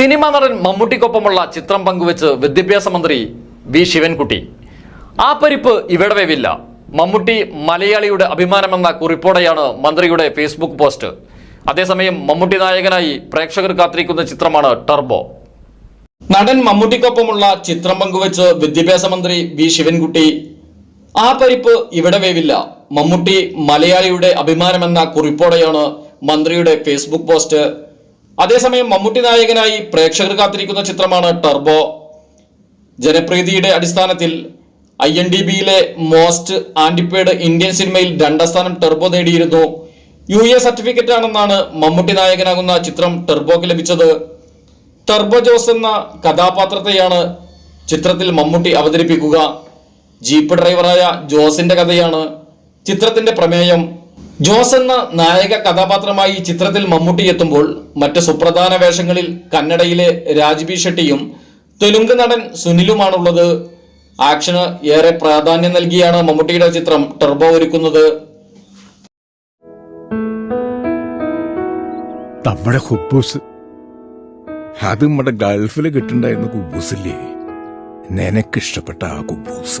Cinema നടൻ മമ്മൂട്ടിക്കൊപ്പമുള്ള ചിത്രം പങ്കുവച്ച് വിദ്യാഭ്യാസ മന്ത്രി വി ശിവൻകുട്ടി. ആ പരിപ്പ് ഇവിടെ വേവില്ല. മമ്മൂട്ടി മലയാളിയുടെ അഭിമാനമെന്ന കുറിപ്പോടെയാണ് മന്ത്രിയുടെ ഫേസ്ബുക്ക് പോസ്റ്റ്. അതേസമയം മമ്മൂട്ടി നായകനായി പ്രേക്ഷകർ കാത്തിരിക്കുന്ന ചിത്രമാണ് ടർബോ. നടൻ മമ്മൂട്ടിക്കൊപ്പമുള്ള ചിത്രം പങ്കുവച്ച് വിദ്യാഭ്യാസ മന്ത്രി വി ശിവൻകുട്ടി. ആ പരിപ്പ് ഇവിടെ വേവില്ല. മമ്മൂട്ടി മലയാളിയുടെ അഭിമാനമെന്ന കുറിപ്പോടെയാണ് മന്ത്രിയുടെ ഫേസ്ബുക്ക് പോസ്റ്റ്. അതേസമയം മമ്മൂട്ടി നായകനായി പ്രേക്ഷകർ കാത്തിരിക്കുന്ന ചിത്രമാണ് ടർബോ. ജനപ്രീതിയുടെ അടിസ്ഥാനത്തിൽ ഐ എൻ ഡി ബിയിലെ മോസ്റ്റ് ആന്റിപ്പേഡ് ഇന്ത്യൻ സിനിമയിൽ രണ്ടാം സ്ഥാനം ടെർബോ നേടിയിരുന്നു. യു എ സർട്ടിഫിക്കറ്റ് ആണെന്നാണ് മമ്മൂട്ടി നായകനാകുന്ന ചിത്രം ടെർബോക്ക് ലഭിച്ചത്. ടെർബോ ജോസ് എന്ന കഥാപാത്രത്തെയാണ് ചിത്രത്തിൽ മമ്മൂട്ടി അവതരിപ്പിക്കുക. ജീപ്പ് ഡ്രൈവറായ ജോസിന്റെ കഥയാണ് ചിത്രത്തിന്റെ പ്രമേയം. ജോസ് എന്ന നായക കഥാപാത്രമായി ചിത്രത്തിൽ മമ്മൂട്ടി എത്തുമ്പോൾ മറ്റ് സുപ്രധാന വേഷങ്ങളിൽ കന്നഡയിലെ രാജ്ബി ഷെട്ടിയും തെലുങ്ക് നടൻ സുനിലുമാണുള്ളത്. ആക്ഷന് ഏറെ പ്രാധാന്യം നൽകിയാണ് മമ്മൂട്ടിയുടെ ചിത്രം ടെർബോ ഒരുക്കുന്നത്. നമ്മുടെ ഹുബൂസ്. അത് നമ്മുടെ ഗൾഫിൽ കിട്ടുണ്ടായിരുന്ന കുബൂസില്ലേ? നിനക്കിഷ്ടപ്പെട്ട ആ കുബൂസ്.